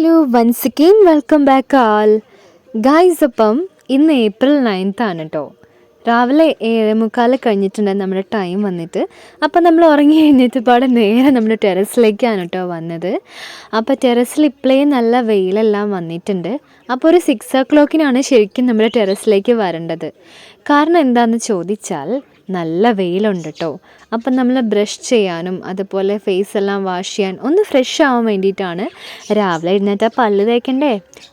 Hello once again welcome back all guys അപ്പം ഇന്ന് April ninth ആണ് കേട്ടോ രാവിലെ ഏഴ് മുക്കാൽ കഴിഞ്ഞിട്ടുണ്ട് നമ്മുടെ ടൈം വന്നിട്ട്. അപ്പം നമ്മൾ ഉറങ്ങി കഴിഞ്ഞിട്ട് പാടെ നേരെ നമ്മുടെ ടെറസിലേക്കാണ് കേട്ടോ വന്നത്. അപ്പോൾ ടെറസിൽ ഇപ്പോഴേ നല്ല വെയിലെല്ലാം വന്നിട്ടുണ്ട്. അപ്പോൾ ഒരു സിക്സ് ഓ ക്ലോക്കിനാണ് ശരിക്കും നമ്മുടെ ടെറസിലേക്ക് വരേണ്ടത്. കാരണം എന്താണെന്ന് ചോദിച്ചാൽ നല്ല വെയിലുണ്ട് കേട്ടോ അപ്പം നമ്മൾ ബ്രഷ് ചെയ്യാനും അതുപോലെ ഫേസ് എല്ലാം വാഷ് ചെയ്യാൻ ഒന്ന് ഫ്രഷ് ആവാൻ വേണ്ടിയിട്ടാണ് രാവിലെ എഴുന്നേറ്റ പല്ല് തേക്കണ്ടേ?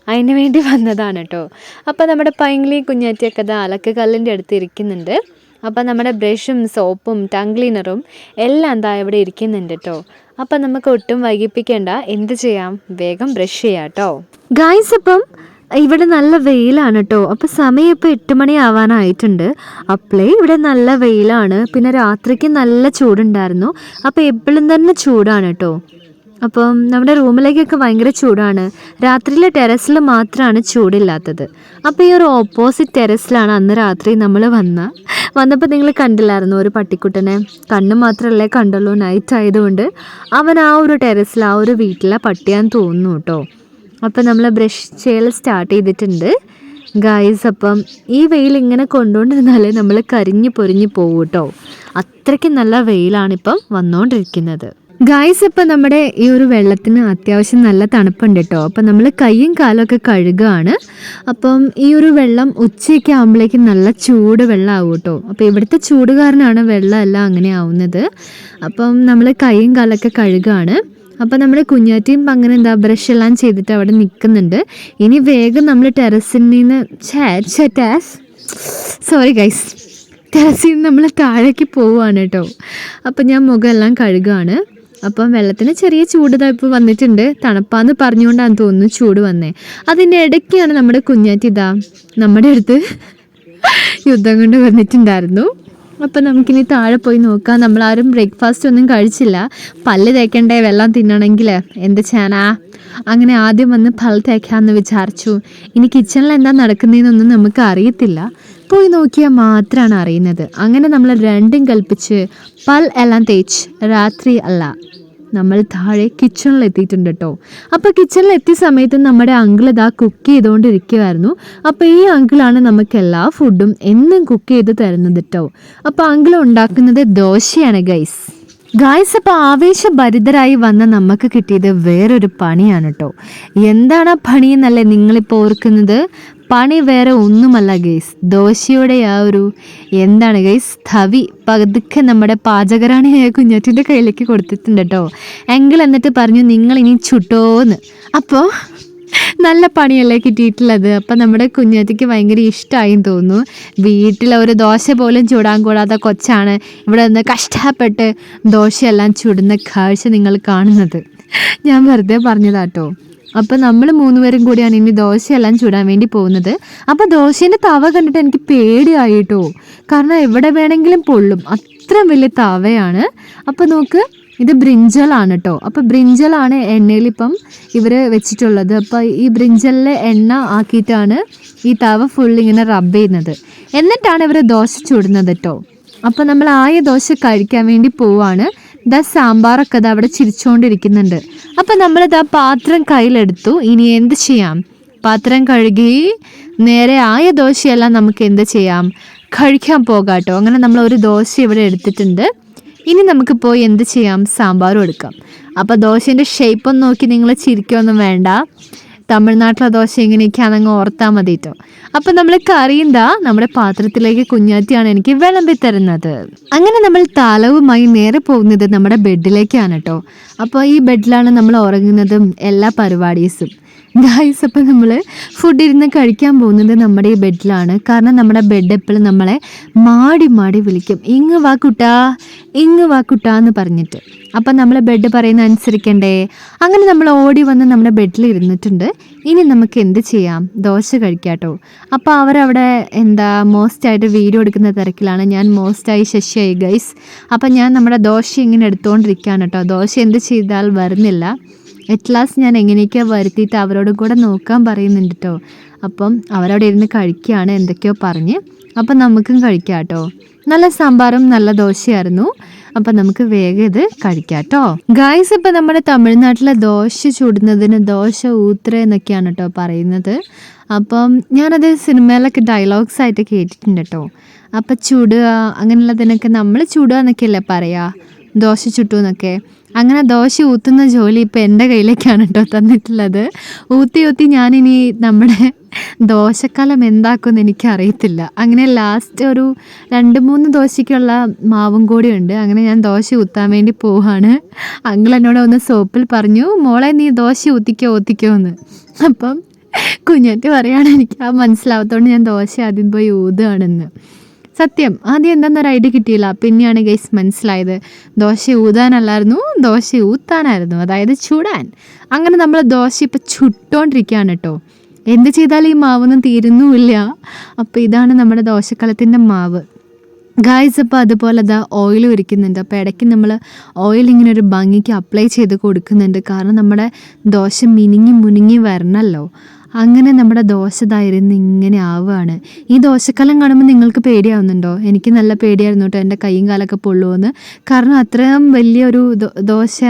അതിന് വേണ്ടി വന്നതാണ് കേട്ടോ അപ്പം നമ്മുടെ പൈങ്കിളി കുഞ്ഞാറ്റിയൊക്കെ അത് അലക്ക് കല്ലിന്റെ അടുത്ത് ഇരിക്കുന്നുണ്ട്. അപ്പം നമ്മുടെ ബ്രഷും സോപ്പും ടങ് ക്ലീനറും എല്ലാം എന്താ ഇവിടെ ഇരിക്കുന്നുണ്ട് കേട്ടോ അപ്പം നമുക്ക് ഒട്ടും വൈകിപ്പിക്കേണ്ട. എന്ത് ചെയ്യാം? വേഗം ബ്രഷ് ചെയ്യാം കേട്ടോ ഗായ്സ് അപ്പം ഇവിടെ നല്ല വെയിലാണ് കേട്ടോ അപ്പോൾ സമയം ഇപ്പോൾ എട്ട് മണി ആവാനായിട്ടുണ്ട്. അപ്പോഴേ ഇവിടെ നല്ല വെയിലാണ്. പിന്നെ രാത്രിക്ക് നല്ല ചൂടുണ്ടായിരുന്നു. അപ്പോൾ എപ്പോഴും തന്നെ ചൂടാണ് കേട്ടോ അപ്പം നമ്മുടെ റൂമിലേക്കൊക്കെ ഭയങ്കര ചൂടാണ്. രാത്രിയിലെ ടെറസിൽ മാത്രമാണ് ചൂടില്ലാത്തത്. അപ്പോൾ ഈ ഒരു ഓപ്പോസിറ്റ് ടെറസിലാണ് അന്ന് രാത്രി നമ്മൾ വന്ന. വന്നപ്പോൾ നിങ്ങൾ കണ്ടില്ലായിരുന്നു ഒരു പട്ടിക്കുട്ടനെ? കണ്ണ് മാത്രമല്ലേ കണ്ടുള്ളൂ നൈറ്റ് ആയതുകൊണ്ട്. അവൻ ആ ഒരു ടെറസിൽ ആ ഒരു വീട്ടിലെ പട്ടിയാന്ന് തോന്നുന്നു കേട്ടോ അപ്പം നമ്മൾ ബ്രഷ് ചെയ്യൽ സ്റ്റാർട്ട് ചെയ്തിട്ടുണ്ട്. ഗായ്സ് അപ്പം ഈ വെയിൽ ഇങ്ങനെ കൊണ്ടുകൊണ്ടിരുന്നാൽ നമ്മൾ കരിഞ്ഞു പൊരിഞ്ഞു പോകും കേട്ടോ അത്രയ്ക്ക് നല്ല വെയിലാണിപ്പം വന്നുകൊണ്ടിരിക്കുന്നത് ഗായ്സ് ഇപ്പം നമ്മുടെ ഈ ഒരു വെള്ളത്തിന് അത്യാവശ്യം നല്ല തണുപ്പുണ്ട് കേട്ടോ അപ്പം നമ്മൾ കൈയും കാലൊക്കെ കഴുകുകയാണ് അപ്പം ഈ ഒരു വെള്ളം ഉച്ചയൊക്കെ ആകുമ്പോഴേക്കും നല്ല ചൂട് വെള്ളമാവും കേട്ടോ അപ്പോൾ ഇവിടുത്തെ ചൂട് കാരണമാണ് വെള്ളമെല്ലാം അങ്ങനെ ആവുന്നത്. അപ്പം നമ്മൾ കൈയും കാലൊക്കെ കഴുകുകയാണ് അപ്പോൾ നമ്മുടെ കുഞ്ഞാറ്റിയും അങ്ങനെ എന്താ ബ്രഷ് എല്ലാം ചെയ്തിട്ട് അവിടെ നിൽക്കുന്നുണ്ട് ഇനി വേഗം നമ്മൾ ടെറസിൽ നിന്ന് സോറി ഗൈസ് ടെറസിൽ നിന്ന് നമ്മൾ താഴേക്ക് പോവുകയാണ് കേട്ടോ. അപ്പം ഞാൻ മുഖമെല്ലാം കഴുകുകയാണ് അപ്പം വെള്ളത്തിന് ചെറിയ ചൂട് ഇപ്പോൾ വന്നിട്ടുണ്ട്. തണുപ്പാന്ന് പറഞ്ഞുകൊണ്ടാണ് തോന്നുന്നു ചൂട് വന്നേ. അതിന്റെ ഇടയ്ക്കാണ് നമ്മുടെ കുഞ്ഞാറ്റി ഇതാ നമ്മുടെ അടുത്ത് യുദ്ധം കൊണ്ട് വന്നിട്ടുണ്ടായിരുന്നു. അപ്പം നമുക്കിനി താഴെ പോയി നോക്കാം. നമ്മളാരും ബ്രേക്ക്ഫാസ്റ്റ് ഒന്നും കഴിച്ചില്ല. പല്ല് തേക്കണ്ടേ? വെള്ളം തിന്നണമെങ്കിൽ എന്ത് ചെയ്യാനാ? അങ്ങനെ ആദ്യം വന്ന് പല്ല് തേക്കാമെന്ന് വിചാരിച്ചു. ഇനി കിച്ചണിൽ എന്താ നടക്കുന്നതെന്നൊന്നും നമുക്ക് അറിയത്തില്ല. പോയി നോക്കിയാൽ മാത്രമാണ് അറിയുന്നത്. അങ്ങനെ നമ്മൾ രണ്ടും കൽപ്പിച്ച് പൽ എല്ലാം തേച്ച്. രാത്രി അല്ല. നമ്മൾ താഴെ കിച്ചണിൽ എത്തിയിട്ടുണ്ട് കേട്ടോ അപ്പോൾ കിച്ചണിൽ എത്തിയ സമയത്ത് നമ്മുടെ അങ്കിൾ ഇതാ കുക്ക് ചെയ്തുകൊണ്ടിരിക്കുമായിരുന്നു അപ്പോൾ ഈ അങ്കിളാണ് നമുക്ക് എല്ലാ ഫുഡും എന്നും കുക്ക് ചെയ്ത് തരുന്നത് കേട്ടോ അപ്പോൾ അങ്കിൾ ഉണ്ടാക്കുന്നത് ദോശയാണ് ഗൈസ് ഗായ്സ് അപ്പോൾ ആവേശഭരിതരായി വന്ന നമുക്ക് കിട്ടിയത് വേറൊരു പണിയാണ് കേട്ടോ എന്താണ് ആ പണി എന്നല്ലേ നിങ്ങളിപ്പോൾ ഓർക്കുന്നത്? പണി വേറെ ഒന്നുമല്ല ഗൈസ്. ദോശയുടെ ആ ഒരു എന്താണ് ഗൈസ്? തവി പതുക്കെ നമ്മുടെ പാചകരാണിയായ കുഞ്ഞാറ്റിന്റെ കയ്യിലേക്ക് കൊടുത്തിട്ടുണ്ട് കേട്ടോ. എങ്കിൽ എന്നിട്ട് പറഞ്ഞു നിങ്ങൾ ഇനി ചുട്ടോന്ന്. അപ്പോൾ നല്ല പണിയല്ലേ കിട്ടിയിട്ടുള്ളത്. അപ്പം നമ്മുടെ കുഞ്ഞാറ്റിക്ക് ഭയങ്കര ഇഷ്ടമായി തോന്നുന്നു. വീട്ടിൽ ഒരു ദോശ പോലും ചൂടാൻ കൂടാത്ത കൊച്ചാണ് ഇവിടെ നിന്ന് കഷ്ടപ്പെട്ട് ദോശയെല്ലാം ചുടുന്ന കാഴ്ച നിങ്ങൾ കാണുന്നത്. ഞാൻ വെറുതെ പറഞ്ഞതാട്ടോ. അപ്പോൾ നമ്മൾ മൂന്നുപേരും കൂടിയാണ് ഇനി ദോശയെല്ലാം ചൂടാൻ വേണ്ടി പോകുന്നത്. അപ്പോൾ ദോശേന്റെ തവ കണ്ടിട്ട് എനിക്ക് പേടിയായിട്ടോ. കാരണം എവിടെ വേണമെങ്കിലും പൊള്ളും. അത്ര വലിയ തവയാണ്. അപ്പോൾ നോക്ക് ഇത് ബ്രിഞ്ചലാണ് കേട്ടോ അപ്പോൾ ബ്രിഞ്ചലാണ് എണ്ണയിലിപ്പം ഇവർ വെച്ചിട്ടുള്ളത്. അപ്പോൾ ഈ ബ്രിഞ്ചലിലെ എണ്ണ ആക്കിയിട്ടാണ് ഈ തവ ഫുൾ ഇങ്ങനെ റബ്ബ് ചെയ്യുന്നത്. എന്നിട്ടാണ് ഇവർ ദോശ ചൂടുന്നത് കേട്ടോ അപ്പോൾ നമ്മൾ ആയ ദോശ കഴിക്കാൻ വേണ്ടി പോവാണ്. ഇതാ സാമ്പാറൊക്കെ അത് അവിടെ ചിരിച്ചുകൊണ്ടിരിക്കുന്നുണ്ട് അപ്പം നമ്മളിതാ പാത്രം കയ്യിലെടുത്തു. ഇനി എന്ത് ചെയ്യാം? പാത്രം കഴുകി നേരെ ആയ ദോശയെല്ലാം നമുക്ക് എന്ത് ചെയ്യാം? കഴിക്കാൻ പോകാട്ടോ. അങ്ങനെ നമ്മൾ ഒരു ദോശ ഇവിടെ എടുത്തിട്ടുണ്ട്. ഇനി നമുക്ക് പോയി എന്ത് ചെയ്യാം? സാമ്പാറും എടുക്കാം. അപ്പോൾ ദോശേന്റെ ഷേപ്പ് ഒന്ന് നോക്കി നിങ്ങൾ ചിരിക്കൊന്നും വേണ്ട. തമിഴ്നാട്ടിലെ ദോശ എങ്ങനെയൊക്കെയാണെന്ന് ഓർത്താൽ മതി കേട്ടോ അപ്പം നമ്മൾ കറിയുന്താ? നമ്മുടെ പാത്രത്തിലേക്ക് കുഞ്ഞാറ്റിയാണ് എനിക്ക് വിളമ്പി തരുന്നത്. അങ്ങനെ നമ്മൾ താലവുമായി നേരെ പോകുന്നത് നമ്മുടെ ബെഡിലേക്കാണ് കേട്ടോ അപ്പോൾ ഈ ബെഡിലാണ് നമ്മൾ ഉറങ്ങുന്നതും എല്ലാ പരിപാടീസും. ഗായ്സ് അപ്പം നമ്മൾ ഫുഡ് ഇരുന്ന് കഴിക്കാൻ പോകുന്നത് നമ്മുടെ ഈ ബെഡിലാണ് കാരണം നമ്മുടെ ബെഡ് എപ്പോഴും നമ്മളെ മാടി മാടി വിളിക്കും. ഇങ്ങ് വാ കുട്ടാ ഇങ്ങ് വാ കുട്ടാ എന്ന് പറഞ്ഞിട്ട്. അപ്പം നമ്മൾ ബെഡ് പറയുന്ന അനുസരിക്കണ്ടേ? അങ്ങനെ നമ്മൾ ഓടി വന്ന് നമ്മുടെ ബെഡിൽ ഇരുന്നിട്ടുണ്ട്. ഇനി നമുക്ക് എന്ത് ചെയ്യാം? ദോശ കഴിക്കാട്ടോ. അപ്പോൾ അവരവിടെ എന്താ മോസ്റ്റായിട്ട് വീഡിയോ എടുക്കുന്ന തിരക്കിലാണ്. ഞാൻ മോസ്റ്റായി ശശിയായി ഗൈസ് അപ്പം ഞാൻ നമ്മുടെ ദോശ ഇങ്ങനെ എടുത്തുകൊണ്ടിരിക്കുകയാണ് കേട്ടോ. ദോശ എന്ത് ചെയ്താൽ വരുന്നില്ല. അറ്റ് ലാസ്റ്റ് ഞാൻ എങ്ങനെയൊക്കെയോ വരുത്തിയിട്ട് അവരോട് കൂടെ നോക്കാൻ പറയുന്നുണ്ട് കേട്ടോ അപ്പം അവരവിടെ ഇരുന്ന് കഴിക്കുകയാണ് എന്തൊക്കെയോ പറഞ്ഞ്. അപ്പം നമുക്കും കഴിക്കാം കേട്ടോ നല്ല സാമ്പാറും നല്ല ദോശയായിരുന്നു. അപ്പം നമുക്ക് വേഗം ഇത് കഴിക്കാം കേട്ടോ ഗായ്സ് ഇപ്പം നമ്മുടെ തമിഴ്നാട്ടിലെ ദോശ ചുടുന്നതിന് ദോശ ഊത്ര എന്നൊക്കെയാണ് കേട്ടോ പറയുന്നത്. അപ്പം ഞാനത് സിനിമയിലൊക്കെ ഡയലോഗ്സ് ആയിട്ട് കേട്ടിട്ടുണ്ട് കേട്ടോ അപ്പം ചുടുക അങ്ങനെയുള്ളതിനൊക്കെ നമ്മൾ ചുടുക എന്നൊക്കെയല്ലേ പറയാ? ദോശ ചുട്ടു എന്നൊക്കെ. അങ്ങനെ ദോശ ഊത്തുന്ന ജോലി ഇപ്പം എന്റെ കയ്യിലേക്കാണ് കേട്ടോ തന്നിട്ടുള്ളത്. ഊത്തി ഊത്തി ഞാനിനി നമ്മുടെ ദോശക്കലം എന്താക്കുമെന്ന് എനിക്കറിയത്തില്ല. അങ്ങനെ ലാസ്റ്റ് ഒരു രണ്ട് മൂന്ന് ദോശയ്ക്കുള്ള മാവും കൂടി ഉണ്ട്. അങ്ങനെ ഞാൻ ദോശ ഊത്താൻ വേണ്ടി പോവാണ്. അങ്കിൾ എന്നോട് ഒന്ന് സോപ്പിൽ പറഞ്ഞു മോളെ നീ ദോശ ഊത്തിക്കോ ഊത്തിക്കോ എന്ന്. അപ്പം കുഞ്ഞാറ്റ് പറയാണ് എനിക്ക് ആ മനസ്സിലാവത്തോണ്ട് ഞാൻ ദോശ ആദ്യം പോയി ഊതുകയാണെന്ന്. സത്യം. ആദ്യം എന്താണെന്നൊരു ഐഡിയ കിട്ടിയില്ല. പിന്നെയാണ് ഗൈസ് മനസ്സിലായത്. ദോശ ഊതാനല്ലായിരുന്നു. ദോശ ഊത്താനായിരുന്നു. അതായത് ചുടാൻ. അങ്ങനെ നമ്മൾ ദോശ ഇപ്പം ചുട്ടോണ്ടിരിക്കുകയാണ് കേട്ടോ. എന്ത് ചെയ്താലും ഈ മാവൊന്നും തീരുന്നുമില്ല. അപ്പോൾ ഇതാണ് നമ്മുടെ ദോശക്കളത്തിന്റെ മാവ്. ഗായ്സ് അപ്പോൾ അതുപോലെ അതാ ഓയിൽ ഒരിക്കുന്നുണ്ട് അപ്പോൾ ഇടയ്ക്ക് നമ്മൾ ഓയിൽ ഇങ്ങനെ ഒരു ഭംഗിക്ക് അപ്ലൈ ചെയ്ത് കൊടുക്കുന്നുണ്ട്. കാരണം നമ്മുടെ ദോശ മിനിങ്ങി മുനിങ്ങി വരണമല്ലോ അങ്ങനെ നമ്മുടെ ദോശ ഇതായിരുന്നു ഇങ്ങനെ ആവുകയാണ്. ഈ ദോശക്കലം കാണുമ്പോൾ നിങ്ങൾക്ക് പേടിയാവുന്നുണ്ടോ? എനിക്ക് നല്ല പേടിയായിരുന്നു കേട്ടോ എന്റെ കൈയും കാലൊക്കെ പൊള്ളുമെന്ന് കാരണം അത്രയും വലിയൊരു ദോശ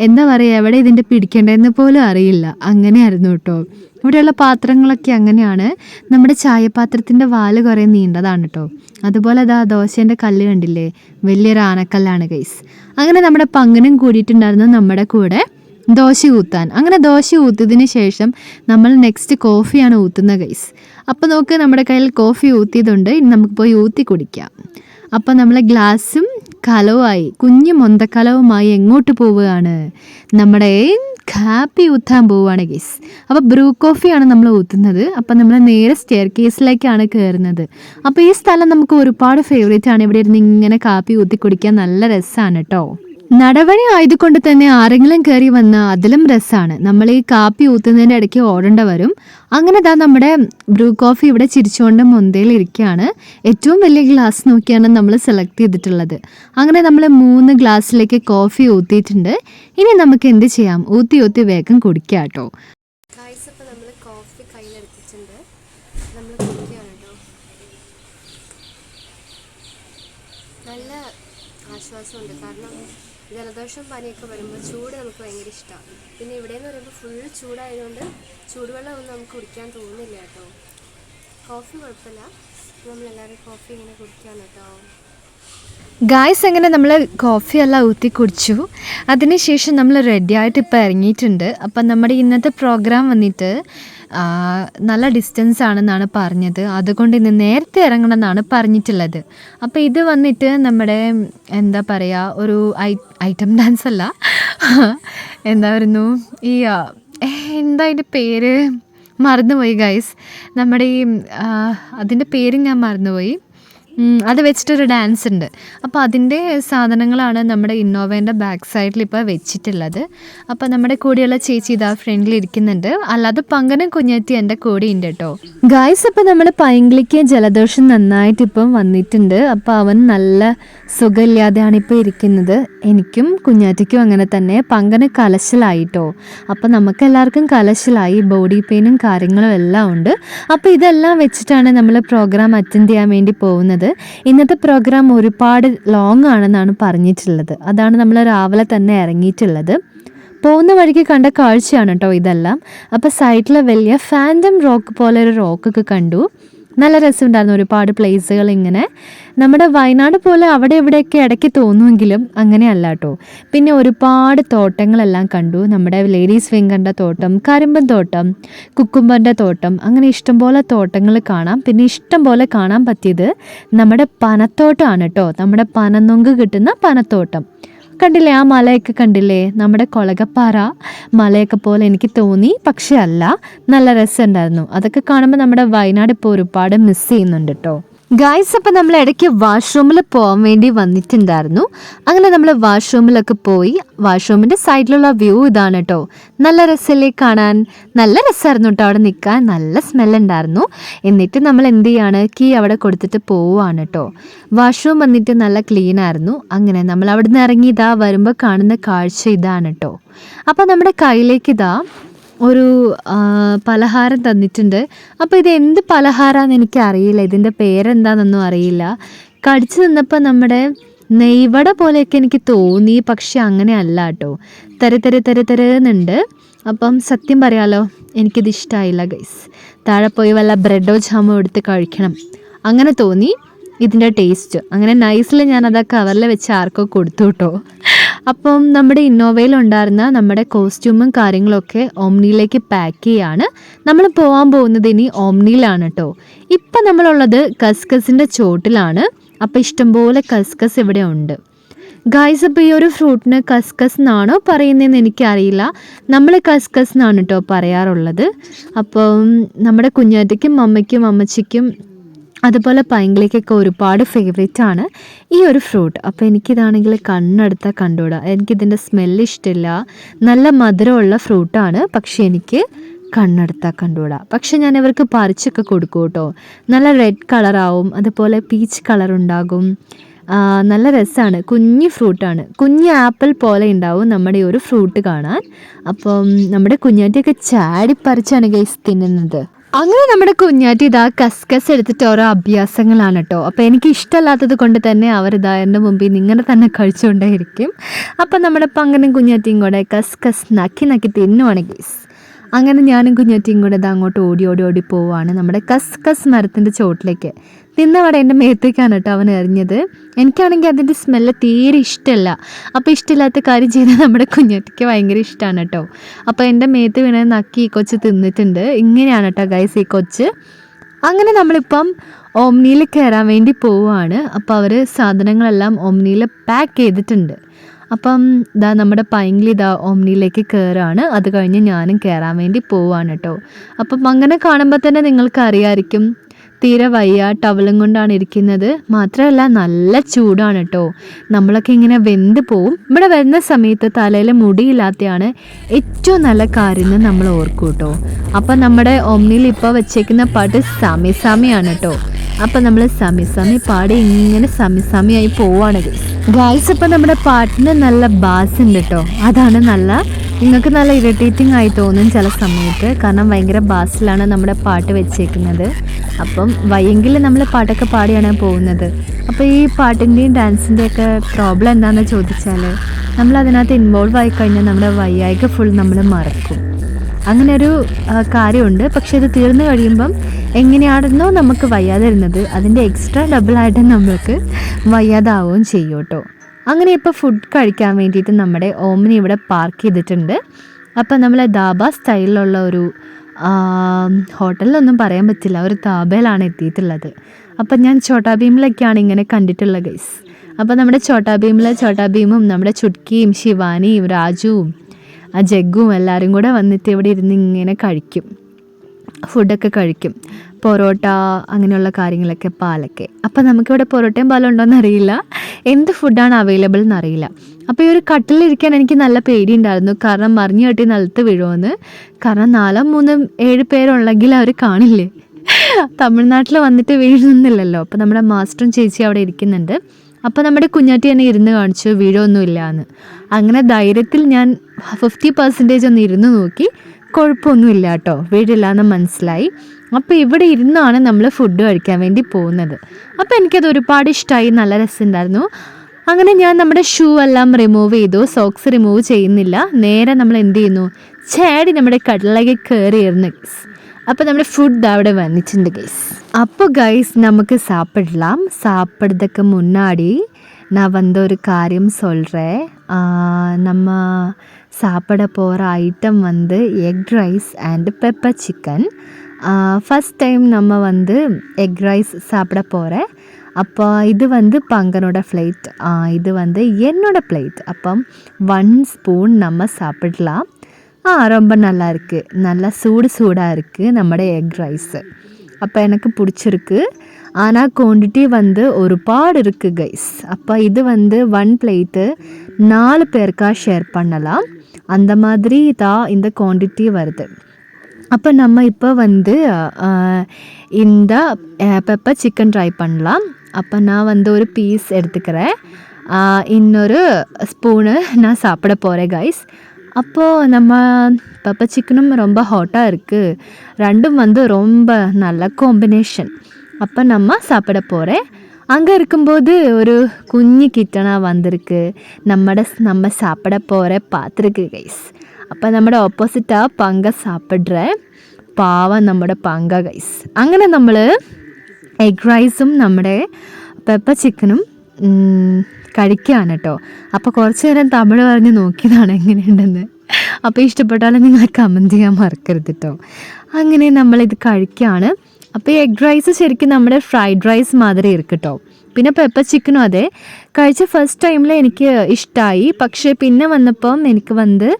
എന്താ പറയുക എവിടെ ഇതിന്റെ പിടിക്കേണ്ടതെന്ന് പോലും അറിയില്ല. അങ്ങനെയായിരുന്നു കേട്ടോ. ഇവിടെയുള്ള പാത്രങ്ങളൊക്കെ അങ്ങനെയാണ്. നമ്മുടെ ചായപാത്രത്തിന്റെ വാൽ കുറേ നീണ്ടതാണ് കേട്ടോ. അതുപോലെ അതാ ദോശേന്റെ കല്ല് കണ്ടില്ലേ? വലിയൊരു ആനക്കല്ലാണ് ഗൈസ് അങ്ങനെ നമ്മുടെ പങ്കനും കൂടിയിട്ടുണ്ടായിരുന്നു നമ്മുടെ കൂടെ. ദോശ ഊത്താൻ. അങ്ങനെ ദോശ ഊത്തിയതിന് ശേഷം നമ്മൾ നെക്സ്റ്റ് കോഫിയാണ് ഊത്തുന്ന ഗൈസ് അപ്പോൾ നോക്ക് നമ്മുടെ കയ്യിൽ കോഫി ഊത്തിയതുണ്ട്. ഇനി നമുക്ക് പോയി ഊത്തി കുടിക്കാം. അപ്പോൾ നമ്മൾ ഗ്ലാസ്സും കലവുമായി കുഞ്ഞു മൊന്തക്കലവുമായി എങ്ങോട്ട് പോവുകയാണ്? നമ്മുടെ ഹാപ്പി ഊത്താൻ പോവുകയാണ് ഗൈസ് അപ്പോൾ ബ്രൂ കോഫിയാണ് നമ്മൾ ഊത്തുന്നത്. അപ്പോൾ നമ്മൾ നേരെ സ്റ്റെയർ കേസിലേക്കാണ് കയറുന്നത് അപ്പോൾ ഈ സ്ഥലം നമുക്ക് ഒരുപാട് ഫേവറേറ്റ് ആണ്. ഇവിടെ ഇരുന്ന് ഇങ്ങനെ കാപ്പി ഊത്തി കുടിക്കാൻ നല്ല രസമാണ് കേട്ടോ നടവഴി ആയതുകൊണ്ട് തന്നെ ആരെങ്കിലും കയറി വന്ന അതിലും രസമാണ് നമ്മൾ ഈ കാപ്പി ഊത്തുന്നതിന്റെ ഇടയ്ക്ക് ഓടേണ്ട വരും. അങ്ങനെ ഇതാ നമ്മുടെ ബ്രൂ കോഫി ഇവിടെ ചിരിച്ചുകൊണ്ട് മുന്തയിൽ ഇരിക്കുകയാണ്. ഏറ്റവും വലിയ ഗ്ലാസ് നോക്കിയാണ് നമ്മൾ സെലക്ട് ചെയ്തിട്ടുള്ളത്. അങ്ങനെ നമ്മൾ മൂന്ന് ഗ്ലാസ്സിലേക്ക് കോഫി ഊത്തിയിട്ടുണ്ട്. ഇനി നമുക്ക് എന്ത് ചെയ്യാം? ഊത്തി ഊത്തി വേഗം കുടിക്കാം കേട്ടോ ഗായ്സ് ഇപ്പോൾ നമ്മൾ കോഫി കയ്യിലെടുത്തിട്ടുണ്ട് നമ്മൾ കുടിക്കുകയാണ് കേട്ടോ നല്ല ആശ്വാസമുണ്ട് കാരണം ജലദോഷം പനിയൊക്കെ വരുമ്പോൾ ചൂട് നമുക്ക് ഭയങ്കര ഇഷ്ടമാണ് പിന്നെ ഇവിടെ എന്ന് പറയുമ്പോൾ ഫുൾ ചൂടായതുകൊണ്ട് ചൂടുവെള്ളം ഒന്നും നമുക്ക് കുടിക്കാൻ തോന്നുന്നില്ല കേട്ടോ. കോഫി കുഴപ്പമില്ല. നമ്മളെല്ലാവരും കോഫി ഇങ്ങനെ കുടിക്കാൻ കേട്ടോ. ഗായ്സ് അങ്ങനെ നമ്മൾ കോഫി എല്ലാം ഊത്തി കുടിച്ചു. അതിനുശേഷം നമ്മൾ റെഡി ആയിട്ട് ഇപ്പോൾ ഇറങ്ങിയിട്ടുണ്ട്. അപ്പം നമ്മുടെ ഇന്നത്തെ പ്രോഗ്രാം വന്നിട്ട് നല്ല ഡിസ്റ്റൻസ് ആണെന്നാണ് പറഞ്ഞത്. അതുകൊണ്ട് ഇന്ന് നേരത്തെ ഇറങ്ങണം എന്നാണ് പറഞ്ഞിട്ടുള്ളത്. അപ്പോൾ ഇത് വന്നിട്ട് നമ്മുടെ എന്താ പറയുക ഒരു ഐറ്റം ഡാൻസ് അല്ല. എന്തായിരുന്നു ഈ എന്താ അതിന്റെ പേര്? മറന്നുപോയി ഗൈസ് നമ്മുടെ ഈ അതിന്റെ പേര് ഞാൻ മറന്നുപോയി. അത് വെച്ചിട്ടൊരു ഡാൻസ് ഉണ്ട് അപ്പോൾ അതിന്റെ സാധനങ്ങളാണ് നമ്മുടെ ഇന്നോവേന്റെ ബാക്ക് സൈഡിൽ ഇപ്പോൾ വെച്ചിട്ടുള്ളത്. അപ്പോൾ നമ്മുടെ കൂടെയുള്ള ചേച്ചി ഇതാ ഫ്രണ്ടിൽ ഇരിക്കുന്നുണ്ട്. അല്ലാതെ പങ്കനും കുഞ്ഞെത്തി എന്റെ കൂടെ ഉണ്ട് കേട്ടോ. ഗായ്സ് അപ്പോൾ നമ്മുടെ പൈങ്കിളിക്ക് ജലദോഷം നന്നായിട്ട് ഇപ്പം വന്നിട്ടുണ്ട്. അപ്പോൾ അവൻ നല്ല സുഖമില്ലാതെയാണ് ഇപ്പോൾ ഇരിക്കുന്നത്. എനിക്കും കുഞ്ഞാറ്റയ്ക്കും അങ്ങനെ തന്നെ പങ്കന് കലശലായിട്ടോ അപ്പോൾ നമുക്ക് എല്ലാവർക്കും കലശലായി ബോഡി പെയിനും കാര്യങ്ങളും എല്ലാം ഉണ്ട്. അപ്പോൾ ഇതെല്ലാം വെച്ചിട്ടാണ് നമ്മൾ പ്രോഗ്രാം അറ്റൻഡ് ചെയ്യാൻ വേണ്ടി പോകുന്നത്. ഇന്നത്തെ പ്രോഗ്രാം ഒരുപാട് ലോങ് ആണെന്നാണ് പറഞ്ഞിട്ടുള്ളത്. അതാണ് നമ്മൾ രാവിലെ തന്നെ ഇറങ്ങിയിട്ടുള്ളത്. പോകുന്ന വഴിക്ക് കണ്ട കാഴ്ചയാണ് കേട്ടോ ഇതെല്ലാം. അപ്പോൾ സൈഡിൽ വലിയ ഫാന്റം റോക്ക് പോലെ ഒരു റോക്കൊക്കെ കണ്ടു. നല്ല രസമുണ്ടായിരുന്നു ഒരുപാട് പ്ലേസുകൾ ഇങ്ങനെ. നമ്മുടെ വയനാട് പോലെ അവിടെ ഇവിടെയൊക്കെ ഇടയ്ക്ക് തോന്നുമെങ്കിലും അങ്ങനെയല്ല കേട്ടോ. പിന്നെ ഒരുപാട് തോട്ടങ്ങളെല്ലാം കണ്ടു. നമ്മുടെ ലേഡീസ് വിങ്കറിന്റെ തോട്ടം കരിമ്പൻ തോട്ടം കുക്കുമ്പറിന്റെ തോട്ടം അങ്ങനെ ഇഷ്ടംപോലെ തോട്ടങ്ങൾ കാണാം. പിന്നെ ഇഷ്ടംപോലെ കാണാൻ പറ്റിയത് നമ്മുടെ പനത്തോട്ടമാണ് കേട്ടോ. നമ്മുടെ പനനൊങ്ക് കിട്ടുന്ന പനത്തോട്ടം. കണ്ടില്ലേ ആ മലയൊക്കെ കണ്ടില്ലേ? നമ്മുടെ കൊളകപ്പാറ മലയൊക്കെ പോലെ എനിക്ക് തോന്നി പക്ഷേ അല്ല നല്ല രസമുണ്ടായിരുന്നു. അതൊക്കെ കാണുമ്പോൾ നമ്മുടെ വയനാട് ഇപ്പോൾ ഒരുപാട് മിസ് ചെയ്യുന്നുണ്ട് കേട്ടോ ഗായ്സ് അപ്പം നമ്മൾ ഇടയ്ക്ക് വാഷ്റൂമിൽ പോകാൻ വേണ്ടി വന്നിട്ടുണ്ടായിരുന്നു. അങ്ങനെ നമ്മൾ വാഷ്റൂമിലൊക്കെ പോയി വാഷ്റൂമിന്റെ സൈഡിലുള്ള വ്യൂ ഇതാണ് കേട്ടോ നല്ല രസമല്ലേ കാണാൻ? നല്ല രസമായിരുന്നു കേട്ടോ അവിടെ നിൽക്കാൻ നല്ല സ്മെല്ലുണ്ടായിരുന്നു എന്നിട്ട് നമ്മൾ എന്ത് ചെയ്യാണ്? കീ അവിടെ കൊടുത്തിട്ട് പോവുകയാണ് കേട്ടോ വാഷ്റൂം വന്നിട്ട് നല്ല ക്ലീൻ ആയിരുന്നു. അങ്ങനെ നമ്മൾ അവിടെ നിന്ന് ഇറങ്ങി ഇതാ വരുമ്പോൾ കാണുന്ന കാഴ്ച ഇതാണ് കേട്ടോ അപ്പം നമ്മുടെ കയ്യിലേക്ക് ഇതാ ഒരു പലഹാരം തന്നിട്ടുണ്ട്. അപ്പോൾ ഇത് എന്ത് പലഹാരമാണെന്ന് എനിക്ക് അറിയില്ല ഇതിന്റെ പേരെന്താണെന്നൊന്നും അറിയില്ല. കടിച്ചു നിന്നപ്പോൾ നമ്മുടെ നെയ്വട പോലെയൊക്കെ എനിക്ക് തോന്നി പക്ഷെ അങ്ങനെ അല്ല കേട്ടോ തെര തെര തെര തെരന്നുണ്ട്. അപ്പം സത്യം പറയാലോ എനിക്കിത് ഇഷ്ടമായില്ല ഗൈസ് താഴെ പോയി വല്ല ബ്രെഡോ ജാമോ എടുത്ത് കഴിക്കണം. അങ്ങനെ തോന്നി ഇതിന്റെ ടേസ്റ്റ് അങ്ങനെ നൈസിൽ ഞാൻ അത് കവറിൽ വെച്ച് ആർക്കോ കൊടുത്തു കേട്ടോ അപ്പം നമ്മുടെ ഇന്നോവയിൽ ഉണ്ടായിരുന്ന നമ്മുടെ കോസ്റ്റ്യൂമും കാര്യങ്ങളൊക്കെ ഓംനിയിലേക്ക് പാക്ക് ചെയ്യാണ്. നമ്മൾ പോകാൻ പോകുന്നത് ഇനി ഓംനിയിലാണ് കേട്ടോ ഇപ്പം നമ്മളുള്ളത് കസ്കസിന്റെ ചോട്ടിലാണ്. അപ്പം ഇഷ്ടംപോലെ കസ്കസ് ഇവിടെ ഉണ്ട്. ഗായ്സ് അപ്പോൾ ഈ ഒരു ഫ്രൂട്ടിന് കസ്കസ് എന്നാണോ പറയുന്നതെന്ന് എനിക്കറിയില്ല. നമ്മൾ കസ്കസ് എന്നാണ് കേട്ടോ പറയാറുള്ളത്. അപ്പം നമ്മുടെ കുഞ്ഞാറ്റയ്ക്കും അമ്മയ്ക്കും അമ്മച്ചിക്കും അതുപോലെ പൈങ്കിളിക്കൊക്കെ ഒരുപാട് ഫേവറേറ്റ് ആണ് ഈ ഒരു ഫ്രൂട്ട് അപ്പോൾ എനിക്കിതാണെങ്കിൽ കണ്ണെടുത്താൽ കണ്ടുകൂടാ. എനിക്കിതിന്റെ സ്മെല്ല് ഇഷ്ടമില്ല നല്ല മധുരമുള്ള ഫ്രൂട്ടാണ് പക്ഷേ എനിക്ക് കണ്ണെടുത്താൽ കണ്ടുകൂടാ. പക്ഷെ ഞാൻ ഇവർക്ക് പറിച്ചൊക്കെ കൊടുക്കും കേട്ടോ. നല്ല റെഡ് കളറാവും അതുപോലെ പീച്ച് കളർ ഉണ്ടാകും. നല്ല രസമാണ് കുഞ്ഞു ഫ്രൂട്ടാണ് കുഞ്ഞ് ആപ്പിൾ പോലെ ഉണ്ടാവും നമ്മുടെ ഒരു ഫ്രൂട്ട് കാണാൻ. അപ്പം നമ്മുടെ കുഞ്ഞാറ്റിയൊക്കെ ചാടി പറിച്ചാണ് ഗൈസ് തിന്നുന്നത്. അങ്ങനെ നമ്മുടെ കുഞ്ഞാറ്റി ഇതാ കസ്കസ് എടുത്തിട്ട് ഓരോ അഭ്യാസങ്ങളാണ് കേട്ടോ. അപ്പോൾ എനിക്ക് ഇഷ്ടമല്ലാത്തത് കൊണ്ട് തന്നെ അവർ ഇതാ എന്റെ മുമ്പിൽ നിന്ന് ഇങ്ങനെ തന്നെ കഴിച്ചുകൊണ്ടേയിരിക്കും. അപ്പം നമ്മുടെ പങ്കനും കുഞ്ഞാറ്റിയും കൂടെ കസ്കസ് നക്കി നക്കി തിന്നുവാണ് ഗൈസ്. അങ്ങനെ ഞാനും കുഞ്ഞാറ്റിയും കൂടെ ഇത് അങ്ങോട്ട് ഓടി ഓടി ഓടി പോവാണ് നമ്മുടെ കസ് കസ് മരത്തിന്റെ ചോട്ടിലേക്ക്. നിന്നവിടെ എന്റെ മേത്തേക്കാണ് കേട്ടോ അവൻ എറിഞ്ഞത്. എനിക്കാണെങ്കിൽ അതിന്റെ സ്മെല്ല് തീരെ ഇഷ്ടമല്ല അപ്പോൾ ഇഷ്ടമില്ലാത്ത കാര്യം ചെയ്താൽ നമ്മുടെ കുഞ്ഞാറ്റിക്ക് ഭയങ്കര ഇഷ്ടമാണ് കേട്ടോ. അപ്പോൾ എന്റെ മേത്ത് വീണ നക്കി ഈ കൊച്ച് തിന്നിട്ടുണ്ട്. ഇങ്ങനെയാണ് കേട്ടോ ഗൈസ് ഈ കൊച്ച്. അങ്ങനെ നമ്മളിപ്പം ഓംനിയിൽ കയറാൻ വേണ്ടി പോവുകയാണ് അപ്പോൾ അവർ സാധനങ്ങളെല്ലാം ഓംനിയിൽ പാക്ക് ചെയ്തിട്ടുണ്ട്. അപ്പം ദാ നമ്മുടെ പൈങ്കിളി ദാ ഓംനിയിലേക്ക് കയറാണ് അത് കഴിഞ്ഞ് ഞാനും കയറാൻ വേണ്ടി പോവാണ് കേട്ടോ. അപ്പം അങ്ങനെ കാണുമ്പോൾ തന്നെ നിങ്ങൾക്ക് അറിയാമായിരിക്കും തീരെ വയ്യ ടവലും കൊണ്ടാണ് ഇരിക്കുന്നത്. മാത്രമല്ല നല്ല ചൂടാണ് കേട്ടോ നമ്മളൊക്കെ ഇങ്ങനെ വെന്ത് പോവും. ഇവിടെ വരുന്ന സമയത്ത് തലയിൽ മുടിയില്ലാത്തയാണ് ഏറ്റവും നല്ല കാര്യം എന്ന് നമ്മൾ ഓർക്കും കേട്ടോ അപ്പം നമ്മുടെ ഓംനിയിൽ ഇപ്പോൾ വെച്ചേക്കുന്ന പാട്ട് സമിസാമിയാണ് സമയാണ് കേട്ടോ അപ്പം നമ്മൾ സമിസാമി സമി പാടി ഇങ്ങനെ സമിസാമിയായി സമയായി പോവാണ്. ഗൈസ് ഇപ്പം നമ്മുടെ പാട്ടിന് നല്ല ബാസ് ഉണ്ട് കേട്ടോ അതാണ് നല്ല നിങ്ങൾക്ക് നല്ല ഇറിറ്റേറ്റിംഗ് ആയി തോന്നും ചില സമയത്ത്. കാരണം ഭയങ്കര ബാസിലാണ് നമ്മുടെ പാട്ട് വെച്ചേക്കുന്നത്. അപ്പം വയ്യെങ്കിൽ നമ്മൾ പാട്ടൊക്കെ പാടിയാണ് പോകുന്നത്. അപ്പോൾ ഈ പാട്ടിന്റെയും ഡാൻസിന്റെയൊക്കെ പ്രോബ്ലം എന്താണെന്ന് ചോദിച്ചാൽ നമ്മൾ അതിനകത്ത് ഇൻവോൾവ് ആയി കഴിഞ്ഞാൽ നമ്മുടെ വയ്യായ്ക ഫുൾ നമ്മൾ മറക്കും. അങ്ങനെ ഒരു കാര്യമുണ്ട്. പക്ഷെ ഇത് തീർന്നു കഴിയുമ്പം എങ്ങനെയാണെന്നോ നമുക്ക് വയ്യാതിരുന്നത് അതിന്റെ എക്സ്ട്രാ ഡബിളായിട്ട് നമ്മൾക്ക് വയ്യാതാവുകയും ചെയ്യും കേട്ടോ. അങ്ങനെ ഇപ്പോൾ ഫുഡ് കഴിക്കാൻ വേണ്ടിയിട്ട് നമ്മുടെ ഓമിനി ഇവിടെ പാർക്ക് ചെയ്തിട്ടുണ്ട്. അപ്പം നമ്മൾ ദാബ സ്റ്റൈലിലുള്ള ഒരു ഹോട്ടലിലൊന്നും പറയാൻ പറ്റില്ല. ഒരു താബയിലാണ് എത്തിയിട്ടുള്ളത്. അപ്പം ഞാൻ ചോട്ടാ ഭീമിലൊക്കെയാണ് ഇങ്ങനെ കണ്ടിട്ടുള്ളത് ഗൈസ് അപ്പോൾ നമ്മുടെ ചോട്ടാ ഭീമിൽ ചോട്ടാ ഭീമും നമ്മുടെ ചുട്കിയും ശിവാനിയും രാജുവും ആ ജഗ്ഗും എല്ലാവരും കൂടെ വന്നിട്ട് ഇവിടെ ഇരുന്ന് ഇങ്ങനെ കഴിക്കും. ഫുഡൊക്കെ കഴിക്കും. പൊറോട്ട അങ്ങനെയുള്ള കാര്യങ്ങളൊക്കെ പാലൊക്കെ. അപ്പം നമുക്കിവിടെ പൊറോട്ടയും പാലും ഉണ്ടോയെന്ന് അറിയില്ല. എന്ത് ഫുഡാണ് അവൈലബിൾ എന്നറിയില്ല അപ്പോൾ ഈ ഒരു കട്ടിലിരിക്കാൻ എനിക്ക് നല്ല പേടിയുണ്ടായിരുന്നു. കാരണം മറിഞ്ഞു കെട്ടി നിലത്ത് വീഴുമെന്ന് കാരണം നാലോ മൂന്നും ഏഴ് പേരുണ്ടെങ്കിൽ അവർ കാണില്ലേ? തമിഴ്നാട്ടിൽ വന്നിട്ട് വീഴുന്നില്ലല്ലോ. അപ്പോൾ നമ്മുടെ മാസ്റ്ററും ചേച്ചി അവിടെ ഇരിക്കുന്നുണ്ട്. അപ്പോൾ നമ്മുടെ കുഞ്ഞാട്ടി തന്നെ ഇരുന്ന് കാണിച്ചു വീഴൊന്നുമില്ല എന്ന് അങ്ങനെ ധൈര്യത്തിൽ ഞാൻ ഫിഫ്റ്റി പെർസെന്റേജ് ഒന്ന് ഇരുന്ന് നോക്കി. കുഴപ്പമൊന്നുമില്ല കേട്ടോ വീടില്ല എന്ന് മനസ്സിലായി അപ്പോൾ ഇവിടെ ഇരുന്നാണ് നമ്മൾ ഫുഡ് കഴിക്കാൻ വേണ്ടി പോകുന്നത് അപ്പോൾ എനിക്കത് ഒരുപാട് ഇഷ്ടമായി നല്ല രസമുണ്ടായിരുന്നു അങ്ങനെ ഞാൻ നമ്മുടെ ഷൂ എല്ലാം റിമൂവ് ചെയ്തു സോക്സ് റിമൂവ് ചെയ്യുന്നില്ല നേരെ നമ്മൾ എന്ത് ചെയ്യുന്നു ചേടി നമ്മുടെ കടലിലേക്ക് കയറിയിരുന്നു ഗൈസ് അപ്പോൾ നമ്മുടെ ഫുഡ് അവിടെ വന്നിട്ടുണ്ട് ഗൈസ് അപ്പോൾ ഗൈസ് നമുക്ക് சாப்பிடலாம் சாப்பிட்றதுக்கு முன்னாடி நான் வந்து ஒரு காரியம் சொல்கிறேன் நம்ம சாப்பிட போகிற ஐட்டம் வந்து egg rice and pepper chicken first time நம்ம வந்து எக் ரைஸ் சாப்பிட போகிறேன் அப்போ இது வந்து பங்கனோட ஃப்ளைட் இது வந்து என்னோடய பிளேட் அப்போ ஒன் ஸ்பூன் நம்ம சாப்பிடலாம். ஆ ரொம்ப நல்லா இருக்குது நல்லா சூடு சூடாக இருக்குது நம்முடைய எக் ரைஸு அப்போ எனக்கு பிடிச்சிருக்கு. ஆனால் குவான்டிட்டி வந்து ஒரு பாடு இருக்குது கைஸ் அப்போ இது வந்து ஒன் பிளேட்டு நாலு பேருக்கா ஷேர் பண்ணலாம். அந்த மாதிரி தான் இந்த குவான்டிட்டி வருது. அப்போ நம்ம இப்போ வந்து இந்த பெப்பர் சிக்கன் ட்ரை பண்ணலாம். அப்போ நான் வந்து ஒரு பீஸ் எடுத்துக்கிறேன். இன்னொரு ஸ்பூனு நான் சாப்பிட போகிறேன் கைஸ் அப்போது நம்ம பெப்பர் சிக்கனும் ரொம்ப ஹாட்டாக இருக்குது ரெண்டும் வந்து ரொம்ப நல்ல காம்பினேஷன் அப்போ நம்ம சாப்பிட போகிறேன் அங்கே இருக்கும்போது ஒரு குஞ்சு கிச்சனாக வந்திருக்கு நம்மட நம்ம சாப்பிட போகிற பார்த்துருக்கு கைஸ் அப்போ நம்மட ഓപ്പോസിറ്റാണ് പങ്ക സാപ്പിടുற പാവ നമ്മുടെ പങ്ക ഗൈസ് അങ്ങനെ നമ്മൾ എഗ് റൈസും നമ്മുടെ പെപ്പ ചിക്കനും കഴിക്കുകയാണ് കേട്ടോ അപ്പോൾ കുറച്ച് നേരം തമിഴ് പറഞ്ഞ് നോക്കിയതാണ് എങ്ങനെയുണ്ടെന്ന്. അപ്പോൾ ഇഷ്ടപ്പെട്ടാലും നിങ്ങൾ കമന്റ് ചെയ്യാൻ മറക്കരുത് കേട്ടോ അങ്ങനെ നമ്മളിത് കഴിക്കുകയാണ് അപ്പോൾ എഗ് റൈസ് ശരിക്കും നമ്മുടെ ഫ്രൈഡ് റൈസ് മാതിരി ഇരിക്കും കേട്ടോ പിന്നെ പെപ്പർ ചിക്കനും അതെ. കഴിച്ച ഫസ്റ്റ് ടൈമിൽ എനിക്ക് ഇഷ്ടമായി പക്ഷേ പിന്നെ വന്നപ്പം എനിക്ക് വന്ന്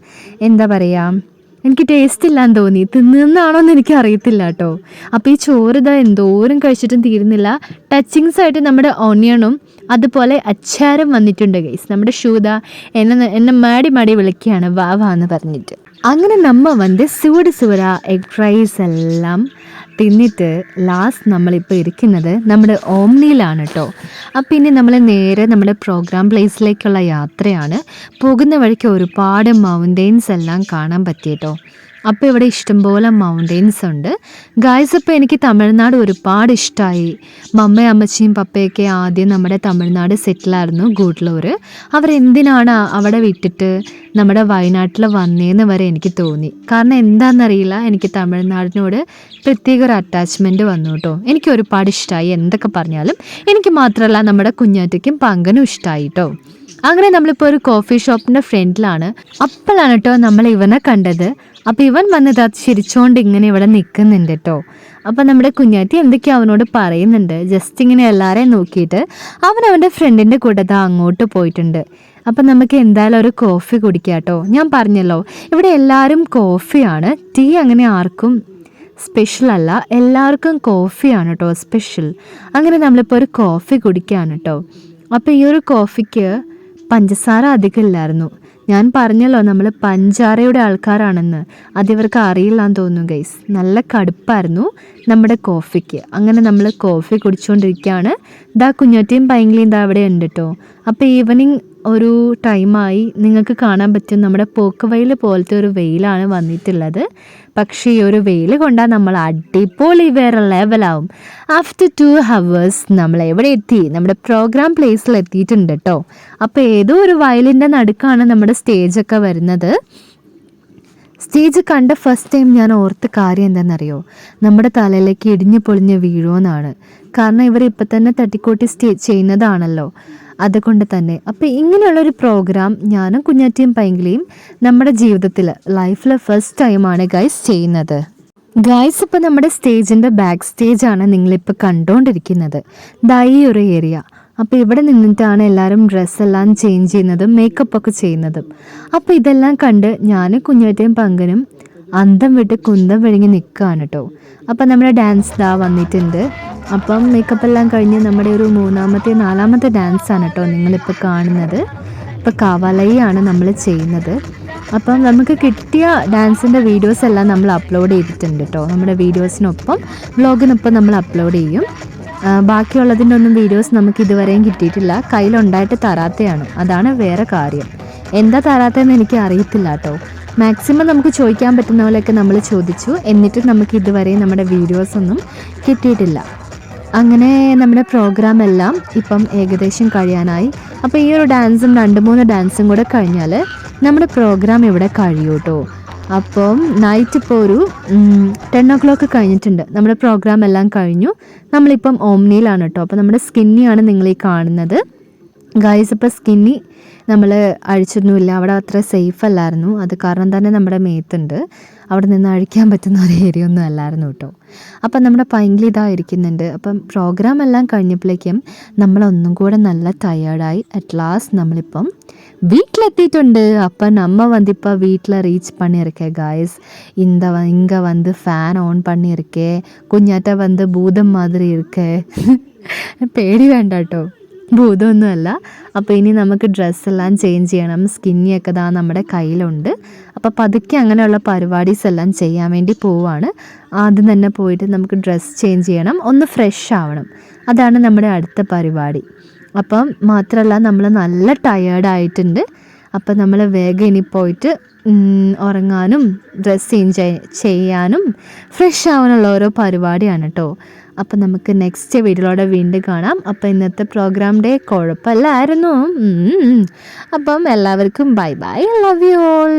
എന്താ പറയുക എനിക്ക് ടേസ്റ്റ് ഇല്ലാന്ന് തോന്നി. തിന്നുന്നാണോ എന്ന് എനിക്ക് അറിയത്തില്ല കേട്ടോ അപ്പോൾ ഈ ചോറ് ഇതാ എന്തോരം കഴിച്ചിട്ടും തീരുന്നില്ല. ടച്ചിങ്സ് ആയിട്ട് നമ്മുടെ ഓണിയണും അതുപോലെ അച്ചാരം വന്നിട്ടുണ്ട് ഗൈസ് നമ്മുടെ ഷൂത എന്നെ എന്നെ മാടി മാടി വിളിക്കുകയാണ്. വാ എന്ന് പറഞ്ഞിട്ട്. അങ്ങനെ നമ്മ വന്ന് സൂട് സൂട എഗ് ഫ്രൈസ് എല്ലാം തിന്നിട്ട് ലാസ്റ്റ് നമ്മളിപ്പോൾ ഇരിക്കുന്നത് നമ്മുടെ ഓംനിയിലാണ് കേട്ടോ അപ്പം ഇനി നമ്മൾ നേരെ നമ്മുടെ പ്രോഗ്രാം പ്ലേസിലേക്കുള്ള യാത്രയാണ്. പോകുന്ന വഴിക്ക് ഒരുപാട് മൗണ്ടെയിൻസ് എല്ലാം കാണാൻ പറ്റിയിട്ടോ അപ്പോൾ ഇവിടെ ഇഷ്ടംപോലെ മൗണ്ടെയ്ൻസ് ഉണ്ട്. ഗായ്സ് അപ്പോൾ എനിക്ക് തമിഴ്നാട് ഒരുപാട് ഇഷ്ടമായി മമ്മയും അമ്മച്ചിയും പപ്പയൊക്കെ ആദ്യം നമ്മുടെ തമിഴ്നാട് സെറ്റിലായിരുന്നു ഗൂഡ്ലൂർ അവരെന്തിനാണ് അവിടെ വിട്ടിട്ട് നമ്മുടെ വയനാട്ടിൽ വന്നേന്ന് വരെ എനിക്ക് തോന്നി. കാരണം എന്താണെന്നറിയില്ല എനിക്ക് തമിഴ്നാടിനോട് പ്രത്യേക ഒരു അറ്റാച്ച്മെന്റ് വന്നു കേട്ടോ. എനിക്ക് ഒരുപാട് ഇഷ്ടമായി എന്തൊക്കെ പറഞ്ഞാലും. എനിക്ക് മാത്രമല്ല നമ്മുടെ കുഞ്ഞാറ്റയ്ക്കും പങ്കനും ഇഷ്ടമായി കേട്ടോ. അങ്ങനെ നമ്മളിപ്പോൾ ഒരു കോഫി ഷോപ്പിന്റെ ഫ്രണ്ടിലാണ് അപ്പോഴാണ് കേട്ടോ നമ്മൾ ഇവനെ കണ്ടത്. അപ്പോൾ ഇവൻ വന്നത് ചിരിച്ചുകൊണ്ട് ഇങ്ങനെ ഇവിടെ നിൽക്കുന്നുണ്ട് കേട്ടോ അപ്പോൾ നമ്മുടെ കുഞ്ഞാറ്റി എന്തൊക്കെയോ അവനോട് പറയുന്നുണ്ട്. ജസ്റ്റ് ഇങ്ങനെ എല്ലാവരെയും നോക്കിയിട്ട് അവൻ അവന്റെ ഫ്രണ്ടിന്റെ കൂടെ താ അങ്ങോട്ട് പോയിട്ടുണ്ട്. അപ്പം നമുക്ക് എന്തായാലും ഒരു കോഫി കുടിക്കാം കേട്ടോ ഞാൻ പറഞ്ഞല്ലോ ഇവിടെ എല്ലാവരും കോഫിയാണ് ടീ അങ്ങനെ ആർക്കും സ്പെഷ്യൽ അല്ല. എല്ലാവർക്കും കോഫിയാണ് കേട്ടോ സ്പെഷ്യൽ അങ്ങനെ നമ്മളിപ്പോൾ ഒരു കോഫി കുടിക്കുകയാണ് കേട്ടോ അപ്പോൾ ഈ ഒരു കോഫിക്ക് പഞ്ചസാര അധികം ഇല്ലായിരുന്നു. ഞാൻ പറഞ്ഞല്ലോ നമ്മൾ പഞ്ചാരയുടെ ആൾക്കാരാണെന്ന്. അതിവർക്ക് അറിയില്ലാന്ന് തോന്നുന്നു ഗൈസ് നല്ല കടുപ്പായിരുന്നു നമ്മുടെ കോഫിക്ക്. അങ്ങനെ നമ്മൾ കോഫി കുടിച്ചുകൊണ്ടിരിക്കുകയാണ് ദാ കുഞ്ഞോറ്റയും പൈങ്കിളിയും ദാ അവിടെ ഉണ്ട് കേട്ടോ അപ്പോൾ ഈവനിങ് ഒരു ടൈമായി നിങ്ങൾക്ക് കാണാൻ പറ്റും. നമ്മുടെ പോക്ക് വെയിൽ പോലത്തെ ഒരു വെയിലാണ് വന്നിട്ടുള്ളത്. പക്ഷേ ഈ ഒരു വെയിൽ കൊണ്ടാൽ നമ്മൾ അടിപൊളി വേറെ ലെവലാവും ആഫ്റ്റർ ടു ഹവേഴ്സ് നമ്മൾ എവിടെ എത്തി? നമ്മുടെ പ്രോഗ്രാം പ്ലേസിൽ എത്തിയിട്ടുണ്ട് കേട്ടോ അപ്പോൾ ഏതോ ഒരു വയലിന്റെ നടുക്കാണ് നമ്മുടെ സ്റ്റേജൊക്കെ വരുന്നത്. സ്റ്റേജ് കണ്ട ഫസ്റ്റ് ടൈം ഞാൻ ഓർത്ത കാര്യം എന്താണെന്നറിയോ? നമ്മുടെ തലയിലേക്ക് ഇടിഞ്ഞു പൊളിഞ്ഞ് വീഴുമെന്നാണ് കാരണം ഇവർ ഇപ്പം തന്നെ തട്ടിക്കൂട്ടി സ്റ്റേ ചെയ്യുന്നതാണല്ലോ. അതുകൊണ്ട് തന്നെ. അപ്പോൾ ഇങ്ങനെയുള്ളൊരു പ്രോഗ്രാം ഞാനും കുഞ്ഞാറ്റിയും പൈങ്കിളിയും നമ്മുടെ ജീവിതത്തിൽ ലൈഫിൽ ഫസ്റ്റ് ടൈമാണ് ഗൈസ് ചെയ്യുന്നത്. ഗൈസ് ഇപ്പോൾ നമ്മുടെ സ്റ്റേജിന്റെ ബാക്ക് സ്റ്റേജാണ് നിങ്ങളിപ്പോൾ കണ്ടുകൊണ്ടിരിക്കുന്നത്. ദൈ ഒരു ഏരിയ അപ്പോൾ ഇവിടെ നിന്നിട്ടാണ് എല്ലാവരും ഡ്രസ്സെല്ലാം ചേഞ്ച് ചെയ്യുന്നതും മേക്കപ്പ് ഒക്കെ ചെയ്യുന്നതും. അപ്പോൾ ഇതെല്ലാം കണ്ട് ഞാൻ കുഞ്ഞുവറ്റയും പങ്കനും അന്തം വിട്ട് കുന്തം വിഴുങ്ങി നിൽക്കുകയാണ് കേട്ടോ അപ്പം നമ്മുടെ ഡാൻസ് ദാ വന്നിട്ടുണ്ട്. അപ്പം മേക്കപ്പ് എല്ലാം കഴിഞ്ഞ് നമ്മുടെ ഒരു മൂന്നാമത്തെ നാലാമത്തെ ഡാൻസ് ഡാൻസാണ് കേട്ടോ നിങ്ങളിപ്പോൾ കാണുന്നത്. ഇപ്പോൾ കവലയാണ് നമ്മൾ ചെയ്യുന്നത്. അപ്പം നമുക്ക് കിട്ടിയ ഡാൻസിന്റെ വീഡിയോസ് എല്ലാം നമ്മൾ അപ്ലോഡ് ചെയ്തിട്ടുണ്ട് കേട്ടോ നമ്മുടെ വീഡിയോസിനൊപ്പം വ്ളോഗിനൊപ്പം നമ്മൾ അപ്ലോഡ് ചെയ്യും. ബാക്കിയുള്ളതിന്റെ ഒന്നും വീഡിയോസ് നമുക്ക് ഇതുവരെയും കിട്ടിയിട്ടില്ല. കയ്യിലുണ്ടായിട്ട് തരാത്തയാണ്. അതാണ് വേറെ കാര്യം. എന്താ തരാത്തതെന്ന് എനിക്ക് അറിയത്തില്ല കേട്ടോ. മാക്സിമം നമുക്ക് ചോദിക്കാൻ പറ്റുന്ന പോലെയൊക്കെ നമ്മൾ ചോദിച്ചു. എന്നിട്ടും നമുക്ക് ഇതുവരെയും നമ്മുടെ വീഡിയോസൊന്നും കിട്ടിയിട്ടില്ല. അങ്ങനെ നമ്മുടെ പ്രോഗ്രാം എല്ലാം ഇപ്പം ഏകദേശം കഴിയാനായി. അപ്പോൾ ഈ ഒരു ഡാൻസും രണ്ട് മൂന്ന് ഡാൻസും കൂടെ കഴിഞ്ഞാൽ നമ്മുടെ പ്രോഗ്രാം ഇവിടെ കഴിയൂട്ടോ. അപ്പം നൈറ്റ് ഇപ്പോൾ ഒരു ടെൻ ഒ ക്ലോക്ക് കഴിഞ്ഞിട്ടുണ്ട്. നമ്മുടെ പ്രോഗ്രാം എല്ലാം കഴിഞ്ഞു. നമ്മളിപ്പം ഓംനിയിലാണ് കേട്ടോ അപ്പോൾ നമ്മുടെ സ്കിന്നിയാണ് നിങ്ങൾ ഈ കാണുന്നത്. ഗായ്സ് ഇപ്പോൾ സ്കിന്നി നമ്മൾ അഴിച്ചൊന്നുമില്ല അവിടെ അത്ര സേഫ് അല്ലായിരുന്നു അത് കാരണം തന്നെ നമ്മുടെ മേത്തുണ്ട് അവിടെ നിന്ന് അഴിക്കാൻ പറ്റുന്ന ഒരു ഏരിയ ഒന്നും അല്ലായിരുന്നു കേട്ടോ അപ്പം നമ്മുടെ പൈങ്കിളി ഇതാ ഇരിക്കുന്നുണ്ട് അപ്പം പ്രോഗ്രാം എല്ലാം കഴിഞ്ഞപ്പോഴേക്കും നമ്മളൊന്നും കൂടെ നല്ല ടയേർഡായി അറ്റ് ലാസ്റ്റ് നമ്മളിപ്പം வீட்டில் அப்போ நம்ம வந்து இப்போ வீட்டில் ரீச் பண்ணியிருக்கேன் காய்ஸ் இந்த வ இங்கே வந்து ஃபேன் ஆன் பண்ணியிருக்கேன் കുഞ്ഞാറ്റ வந்து ഭൂതം മാതിരി ഇരിക്കേ പേടി വേണ്ട കേട്ടോ ഭൂതമൊന്നുമല്ല. അപ്പോൾ ഇനി നമുക്ക് ഡ്രസ്സെല്ലാം ചേഞ്ച് ചെയ്യണം. സ്കിന്നിയൊക്കെ ദാ നമ്മുടെ കയ്യിലുണ്ട്. അപ്പോൾ പതുക്കെ അങ്ങനെയുള്ള പരിപാടീസ് എല്ലാം ചെയ്യാൻ വേണ്ടി പോവാണ്. ആദ്യം തന്നെ പോയിട്ട് നമുക്ക് ഡ്രസ്സ് ചേഞ്ച് ചെയ്യണം. ഒന്ന് ഫ്രഷ് ആവണം. അതാണ് നമ്മുടെ അടുത്ത പരിപാടി. അപ്പം മാത്രമല്ല നമ്മൾ നല്ല ടയേർഡായിട്ടുണ്ട് അപ്പം നമ്മൾ വേഗം ഇനി പോയിട്ട് ഉറങ്ങാനും ഡ്രസ്സ് ചേഞ്ച് ചെയ്യാനും ഫ്രഷ് ആവാനുള്ള ഓരോ പരിപാടിയാണ് കേട്ടോ. അപ്പം നമുക്ക് നെക്സ്റ്റ് വീഡിയോയിലൂടെ വീണ്ടും കാണാം. അപ്പം ഇന്നത്തെ പ്രോഗ്രാം ഡേ കുഴപ്പമില്ലായിരുന്നു. അപ്പം എല്ലാവർക്കും bye bye love you all